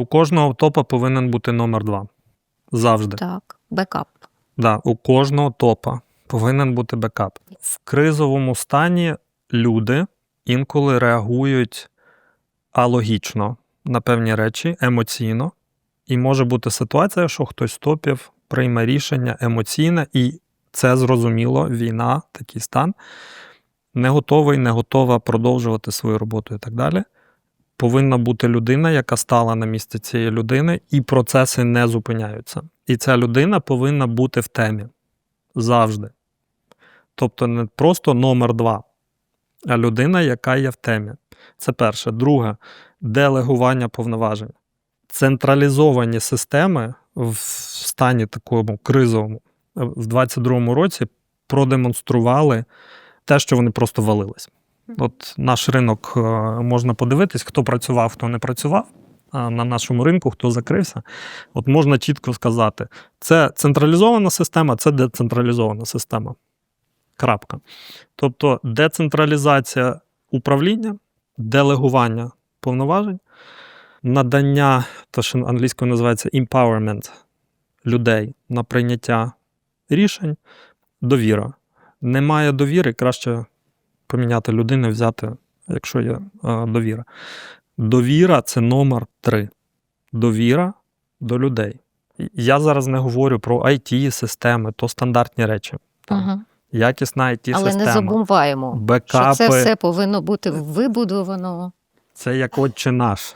У кожного топа повинен бути номер два. Завжди. Так, бекап. Да, у кожного топа повинен бути бекап. В кризовому стані люди інколи реагують алогічно на певні речі, емоційно. І може бути ситуація, що хтось з топів прийме рішення емоційне, і це зрозуміло, війна, такий стан. Не готовий, не готова продовжувати свою роботу і так далі. Повинна бути людина, яка стала на місце цієї людини, і процеси не зупиняються. І ця людина повинна бути в темі завжди. Тобто не просто номер два, а людина, яка є в темі. Це перше. Друге делегування повноважень. Централізовані системи в стані такому кризовому в 22-му році продемонстрували те, що вони просто валились. От наш ринок е, можна подивитись, хто працював, хто не працював. а На нашому ринку, хто закрився, от можна чітко сказати: це централізована система, це децентралізована система. Крапка. Тобто децентралізація управління, делегування повноважень, надання, те, що англійською називається empowerment людей на прийняття рішень, довіра. Немає довіри, краще поміняти людину, взяти, якщо є е, довіра. Довіра це номер три. Довіра до людей. Я зараз не говорю про it системи то стандартні речі. Там, Угу. Якісна it Але не забуваємо, бекапи, що це все повинно бути вибудовано. це як отче наш.